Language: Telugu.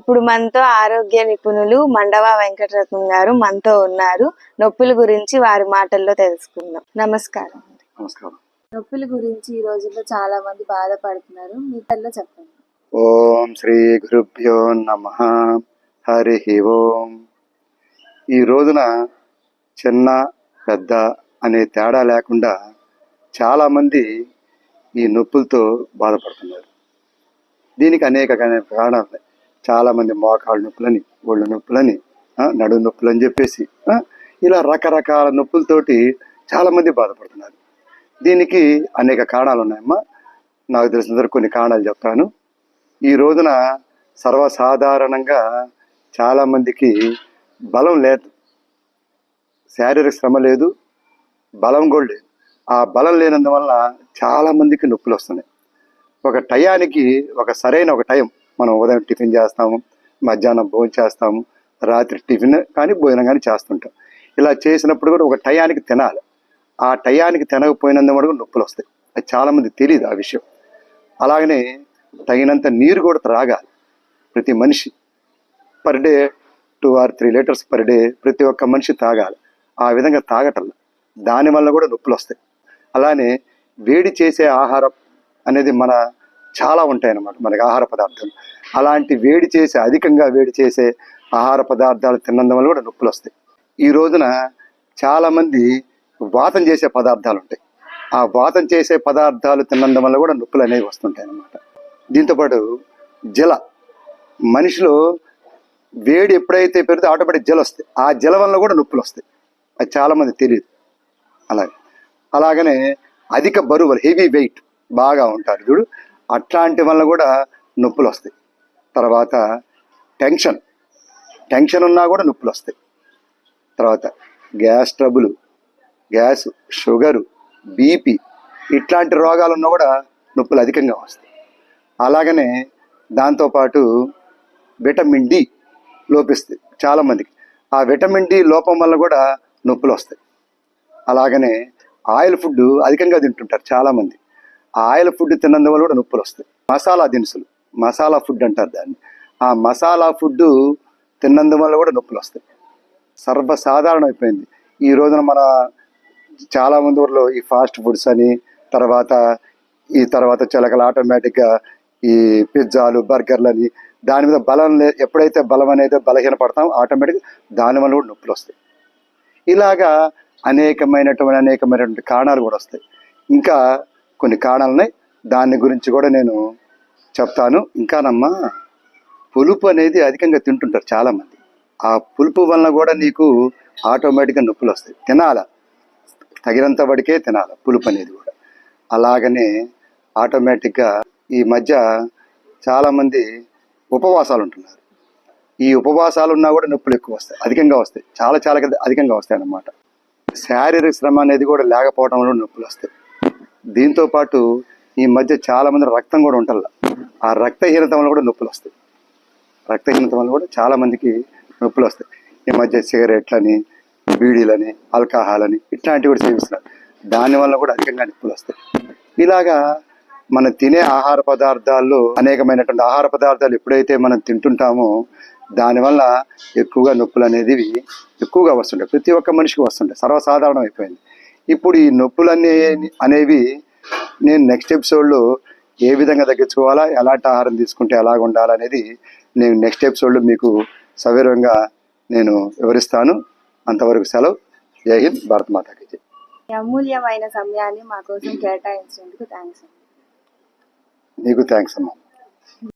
ఇప్పుడు మనతో ఆరోగ్య నిపుణులు మండవ వెంకటరత్నం గారు మనతో ఉన్నారు. నొప్పుల గురించి వారి మాటల్లో తెలుసుకుందాం. నమస్కారం. నమస్కారం. నొప్పుల గురించి ఈ రోజుల్లో చాలా మంది బాధపడుతున్నారు. మీ తల్లో చెప్పండి. ఓం శ్రీ గురుభ్యో నమ. హరి ఓం. ఈ రోజున చిన్న పెద్ద అనే తేడా లేకుండా చాలామంది ఈ నొప్పులతో బాధపడుతున్నారు. దీనికి అనేక అనేక కారణాలు ఉన్నాయి. చాలామంది మోకాళ్ళ నొప్పులని ఒళ్ళు నొప్పులని నడు నొప్పులు అని చెప్పేసి ఇలా రకరకాల నొప్పులతోటి చాలామంది బాధపడుతున్నారు. దీనికి అనేక కారణాలు ఉన్నాయమ్మా. నాకు తెలిసిన కొన్ని కారణాలు చెప్తాను. ఈ రోజున సర్వసాధారణంగా చాలామందికి బలం లేదు. శారీరక శ్రమ లేదు. బలం కూడా లేదు. ఆ బలం లేనందువల్ల చాలామందికి నొప్పులు వస్తున్నాయి. ఒక టయానికి ఒక సరైన ఒక టైం మనం ఉదయం టిఫిన్ చేస్తాము మధ్యాహ్నం భోజనం చేస్తాము రాత్రి టిఫిన్ కానీ భోజనం కానీ చేస్తుంటాం. ఇలా చేసినప్పుడు కూడా ఒక టయానికి తినాలి. ఆ టయానికి తినకపోయినందువల్ల కూడా నొప్పులు వస్తాయి. అది చాలామంది తెలియదు ఆ విషయం. అలాగనే తగినంత నీరు కూడా త్రాగాలి ప్రతి మనిషి. Per day two or three litres per day ప్రతి ఒక్క మనిషి తాగాలి. ఆ విధంగా తాగటం దానివల్ల కూడా నొప్పులు వస్తాయి. అలానే వేడి చేసే ఆహారం అనేది మన చాలా ఉంటాయి అన్నమాట మనకి ఆహార పదార్థాలు. అలాంటి వేడి చేసే అధికంగా వేడి చేసే ఆహార పదార్థాలు తిన్నందు వల్ల కూడా నొప్పులు వస్తాయి. ఈ రోజున చాలామంది వాతం చేసే పదార్థాలు ఉంటాయి. ఆ వాతం చేసే పదార్థాలు తిన్నందు వల్ల కూడా నొప్పులు అనేవి వస్తుంటాయి అన్నమాట దీంతోపాటు జల. మనిషిలో వేడి ఎప్పుడైతే పెరిగితే ఆటోమేటిక్ జల వస్తాయి. ఆ జల వల్ల కూడా నొప్పులు వస్తాయి. అది చాలామంది తెలియదు. అలాగే. అలాగనే అధిక బరువులు హెవీ వెయిట్ బాగా ఉంటారు చూడు. అట్లాంటి వల్ల కూడా నొప్పులు వస్తాయి తర్వాత టెన్షన్. టెన్షన్ ఉన్నా కూడా నొప్పులు వస్తాయి తర్వాత gas trouble gas sugar BP ఇట్లాంటి రోగాలు ఉన్నా కూడా నొప్పులు అధికంగా వస్తాయి. అలాగనే దాంతోపాటు విటమిన్ డి లోపిస్తుంది చాలామందికి. ఆ విటమిన్ డి లోపం వల్ల కూడా నొప్పులు వస్తాయి అలాగనే ఆయిల్ ఫుడ్ అధికంగా తింటుంటారు చాలామంది. ఆయిల్ ఫుడ్ తిన్నందువల్ల కూడా నొప్పులు వస్తాయి. మసాలా దినుసులు మసాలా ఫుడ్ అంటారు దాన్ని. ఆ మసాలా ఫుడ్ తిన్నందువల్ల కూడా నొప్పులు వస్తాయి. సర్వసాధారణం అయిపోయింది ఈ రోజున మన చాలా మంది ఊర్లో ఈ ఫాస్ట్ ఫుడ్స్ అని తర్వాత ఈ తర్వాత చిలకలు ఆటోమేటిక్గా ఈ పిజ్జాలు బర్గర్లు అని దాని మీద బలం లే ఎప్పుడైతే బలం అనేది బలహీన పడతాం ఆటోమేటిక్ దానివల్ల కూడా నొప్పులు వస్తాయి. ఇలాగా అనేకమైనటువంటి అనేకమైనటువంటి కారణాలు కూడా వస్తాయి. ఇంకా కొన్ని కారణాలు ఉన్నాయి దాని గురించి కూడా నేను చెప్తాను. ఇంకానమ్మా పులుపు అనేది అధికంగా తింటుంటారు చాలామంది. ఆ పులుపు వలన కూడా నీకు ఆటోమేటిక్గా నొప్పులు వస్తాయి. తినాల? తగినంత పడికే తినాల పులుపు అనేది కూడా. అలాగనే ఆటోమేటిక్గా ఈ మధ్య చాలామంది ఉపవాసాలు ఉంటున్నారు ఈ ఉపవాసాలు ఉన్నా కూడా నొప్పులు ఎక్కువ వస్తాయి. అధికంగా వస్తాయి. చాలా చాలా అధికంగా వస్తాయి అన్నమాట శారీరక శ్రమ అనేది కూడా లేకపోవడం వల్ల నొప్పులు వస్తాయి. దీంతో పాటు ఈ మధ్య చాలా మంది రక్తం కూడా ఉంటల్ల. ఆ రక్తహీనత వల్ల కూడా నొప్పులు వస్తాయి రక్తహీనత వల్ల కూడా చాలా మందికి నొప్పులు వస్తాయి ఈ మధ్య సిగరెట్లని బీడీలని ఆల్కహాల్ అని ఇట్లాంటివి కూడా సేవిస్తున్నారు. దానివల్ల కూడా అధికంగా నొప్పులు వస్తాయి ఇలాగా మనం తినే ఆహార పదార్థాల్లో అనేకమైనటువంటి ఆహార పదార్థాలు ఎప్పుడైతే మనం తింటుంటామో దానివల్ల ఎక్కువగా నొప్పులు అనేది ఎక్కువగా వస్తుంటాయి. ప్రతి ఒక్క మనిషికి వస్తుంటాయి. సర్వసాధారణం అయిపోయింది ఇప్పుడు ఈ నొప్పులు అనే అనేవి నేను నెక్స్ట్ ఎపిసోడ్లో ఏ విధంగా తగ్గించుకోవాలా ఎలాంటి ఆహారం తీసుకుంటే ఎలాగ ఉండాలనేది నేను నెక్స్ట్ ఎపిసోడ్లో మీకు సవివరంగా నేను వివరిస్తాను. అంతవరకు సెలవు. జై హింద్ భారత్ మాతాకి జై. అమూల్యమైన సమయాన్ని మా కోసం కేటాయించినందుకు థ్యాంక్స్ నీకు థ్యాంక్స్ అమ్మా.